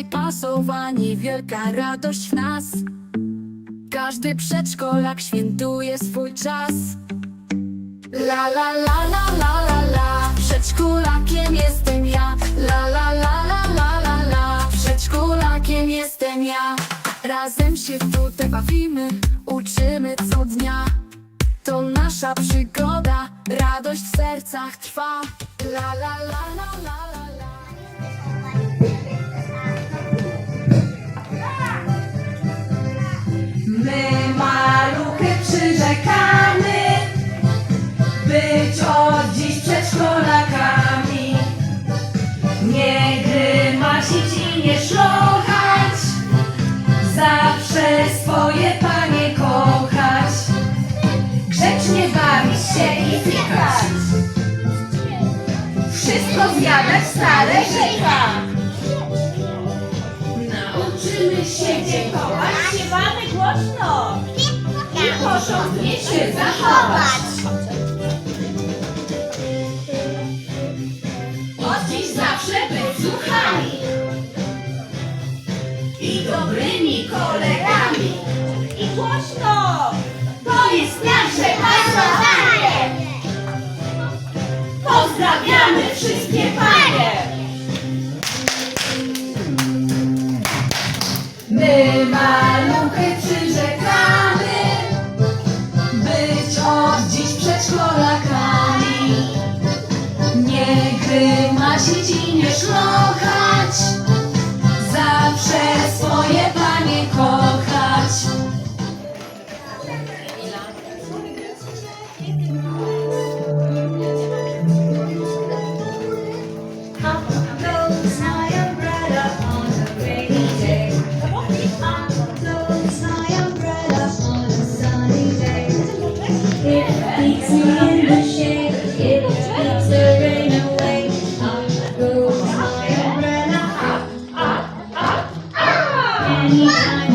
Dzisiaj pasowanie, wielka radość w nas Każdy przedszkolak świętuje swój czas La la la la la la la Przedszkolakiem jestem ja La la la la la la la Przedszkolakiem jestem ja Razem się tutaj bawimy Uczymy co dnia To nasza przygoda Radość w sercach trwa la la la la la stale żykać Nauczymy się dziękować, śpiewamy głośno i porządnie się zachować. Od dziś zawsze być słuchani i dobrymi kolegami. I głośno! To jest nasze Pozdrawiamy wszystkie panie! My maluchy przyrzekamy Być od dziś przedszkolakami Nie grymasić i nie szlochać Amen.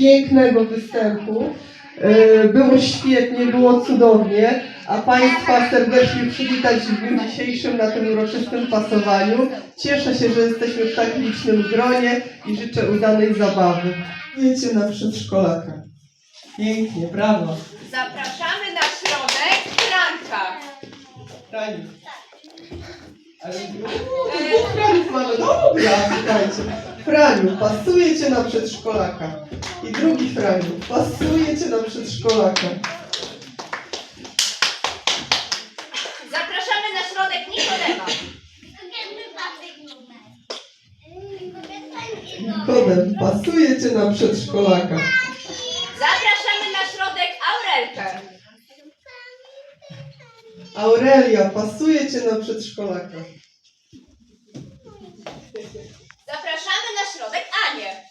Pięknego występu. E, Było świetnie, było cudownie, a Państwa serdecznie przywitać w dniu dzisiejszym na tym uroczystym pasowaniu. Cieszę się, że jesteśmy w tak licznym gronie i życzę udanej zabawy. Wiecie na przedszkolaka. Pięknie, brawo. Zapraszamy na środek Franka. Franiu. Ale dwóch Franiów mamy. No dobra, słuchajcie. Franiu, pasuje cię na przedszkolaka. I drugi Franiu, pasuje cię na przedszkolaka. Zapraszamy na środek Nikodema. Kodem, pasuje cię na przedszkolaka. Zapraszamy na środek Aurelkę. Aurelia, pasuje cię na przedszkolaka. Zapraszamy na środek Anię.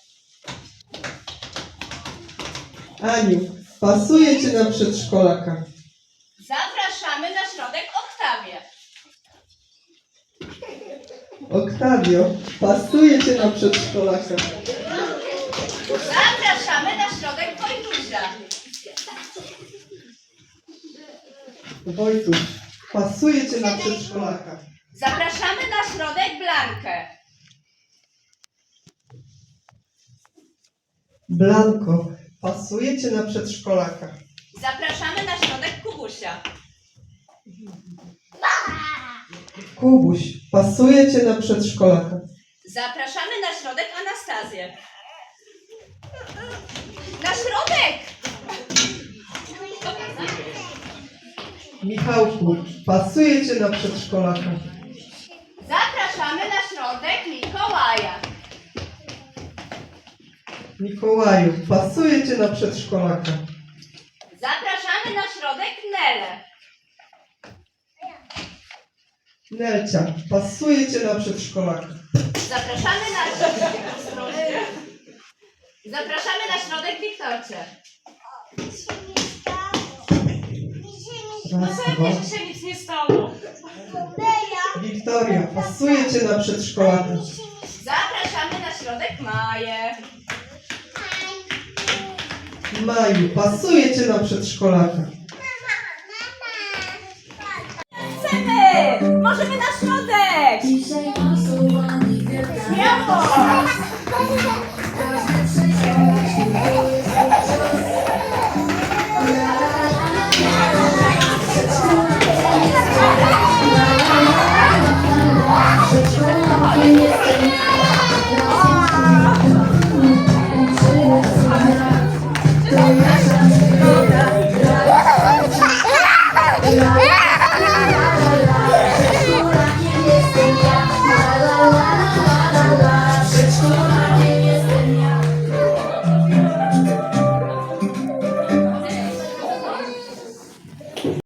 Aniu, pasuje cię na przedszkolaka. Zapraszamy na środek Oktawię. Oktawio, pasuje cię na przedszkolaka. Zapraszamy na środek Wojtusia. Wojtuś, pasuje cię na przedszkolaka. Zapraszamy na środek Blankę. Blanko, pasuje cię na przedszkolaka. Zapraszamy na środek Kubusia. Kubuś, pasuje cię na przedszkolaka. Zapraszamy na środek Anastazję. Na środek! Michałku, pasuje cię na przedszkolaka. Mikołaju, pasuje cię na przedszkolaka. Zapraszamy na środek Nelę. Nelcia, pasuje cię na przedszkolaka. Zapraszamy na środek Zapraszamy na środek Wiktorcie. No Raz, pewnie, dwa. że się nic nie stało. Wiktoria, pasuje cię na przedszkolaka. Maju, pasuje cię na przedszkolaka. Chcemy! Możemy na środek! Śmiało!